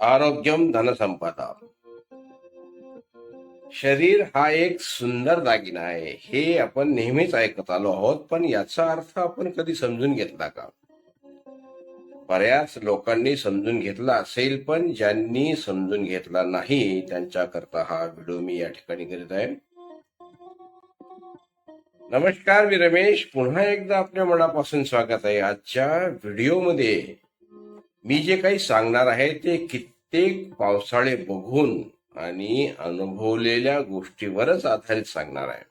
आरोग्यम धनसंपदा. शरीर हा एक सुंदर दागिना आहे. हे आपण नेहमीच ऐकत आलो आहोत पण याचा अर्थ आपण कधी समजून घेतला का? बऱ्याच लोकांनी समजून घेतला असेल पण ज्यांनी समजून घेतला नाही त्यांच्याकरता हा व्हिडिओ मी या ठिकाणी करीत आहे. नमस्कार मी रमेश. पुन्हा एकदा आपल्या मनापासून स्वागत आहे. आजच्या व्हिडिओमध्ये मी जे काही सांगणार आहे ते कित्येक पावसाळे बघून आणि अनुभवलेल्या गोष्टीवरच आधारित सांगणार आहे.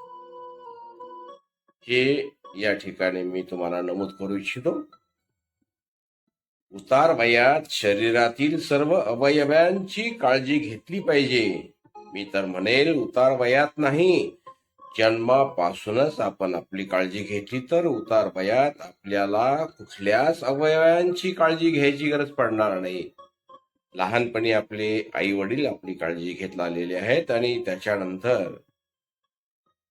हे या ठिकाणी मी तुम्हाला नमूद करू इच्छितो. उतार वयात शरीरातील सर्व अवयवांची काळजी घेतली पाहिजे. मी तर म्हणेल उतार वयात नाही जन्मापासूनच आपण आपली काळजी घेतली तर उतार वयात आपल्याला कुठल्याच अवयवांची काळजी घ्यायची गरज पडणार नाही. लहानपणी आपले आई वडील आपली काळजी घेत आलेले आहेत आणि त्याच्यानंतर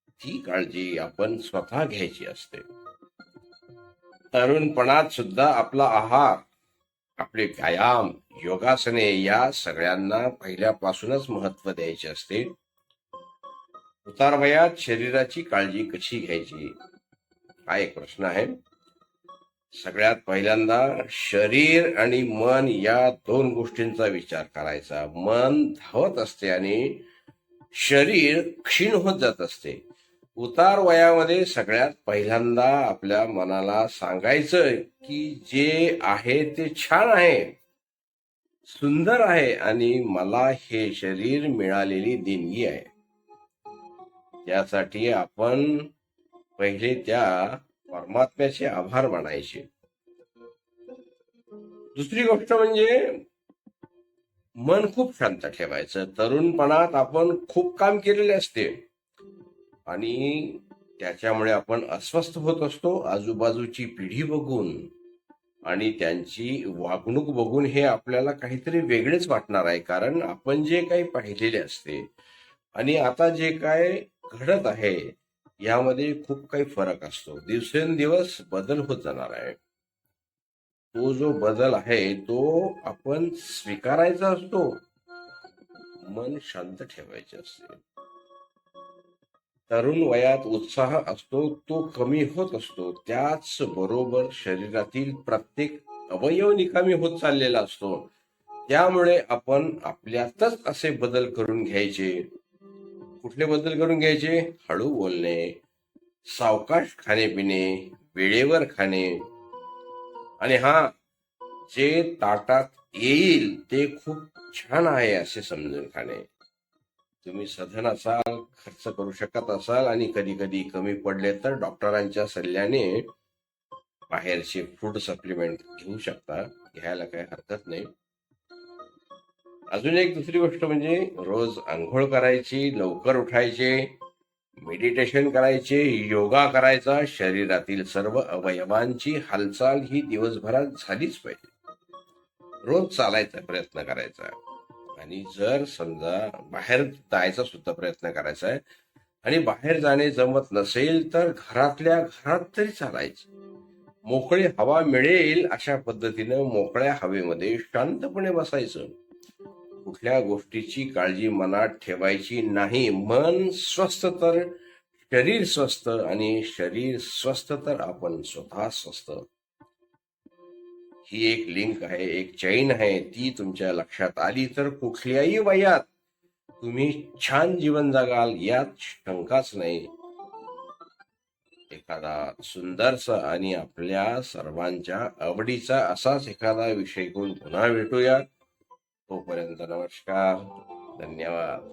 ती काळजी आपण स्वतः घ्यायची असते. तरुणपणात सुद्धा आपला आहार आपले व्यायाम योगासने या सगळ्यांना पहिल्यापासूनच महत्त्व द्यायचे असते. उतार वयात शरीराची काळजी कशी घ्यायची? हा एक प्रश्न आहे. सगळ्यात पहिल्यांदा शरीर आणि मन या दोन गोष्टींचा विचार करायचा. मन धावत असते आणि शरीर क्षीण होत जात असते. उतार वयामध्ये सगळ्यात पहिल्यांदा आपल्या मनाला सांगायचं की जे आहे ते छान आहे सुंदर आहे आणि मला हे शरीर मिळालेली देणगी आहे. त्यासाठी आपण पहिले त्या परमात्म्याचे आभार मानायचे. दुसरी गोष्ट म्हणजे मन खूप शांत ठेवायचं. तरुणपणात आपण खूप काम केलेले असते. आणि त्याच्यामुळे आपण अस्वस्थ होत असतो. आजूबाजूची पिढी बघून आणि त्यांची वागणूक बघून हे आपल्याला काहीतरी वेगळेच वाटणार आहे. कारण आपण जे काही पाहिलेले असते आणि आता जे काय घडत आहे यामध्ये खूप काही फरक असतो. दिवसेंदिवस बदल होत जाणार आहे. तो जो बदल आहे तो आपण स्वीकारायचा असतो. मन शांत ठेवायचे असते. तरुण वयात उत्साह असतो तो कमी होत असतो. त्याच बरोबर शरीरातील प्रत्येक अवयव निकामी होत चाललेला असतो. त्यामुळे आपण आपल्यातच असे बदल करून घ्यायचे. कुठले बदल करून घ्यायचे? हळू बोलणे सावकाश खाणे पिणे वेळेवर खाणे. आणि हा जे ताटात येईल ते खूप छान आहे असे समजून खाणे. तुम्ही सधन असाल खर्च करू शकत असाल आणि कधी कधी कमी पडले तर डॉक्टरांच्या सल्ल्याने बाहेरचे फूड सप्लिमेंट घेऊ शकता. घ्यायला काही हरकत नाही. अजून एक दुसरी गोष्ट म्हणजे रोज आंघोळ करायची लवकर उठायचे मेडिटेशन करायचे योगा करायचा शरीरातील सर्व अवयवांची हालचाल ही दिवसभरात झालीच पाहिजे. रोज चालायचा प्रयत्न करायचा. आणि जर समजा बाहेर जायचा सुद्धा प्रयत्न करायचा आहे आणि बाहेर जाणे जमत नसेल तर घरातल्या घरात तरी चालायचं. मोकळी हवा मिळेल अशा पद्धतीनं मोकळ्या हवेमध्ये शांतपणे बसायचं. कुठल्या गोष्टीची काळजी मनात ठेवायची नाही. मन स्वस्थ तर शरीर स्वस्थ आणि शरीर स्वस्थ तर आपण स्वतः स्वस्थ. ही एक लिंक आहे एक चैन आहे ती तुमच्या लक्षात आली तर कुठल्याही वयात तुम्ही छान जीवन जगाल यात शंकाच नाही. एखादा सुंदरसा आणि आपल्या सर्वांच्या आवडीचा असाच एखादा विषय घेऊन पुन्हा भेटूया o 40 da Oscar, Daniela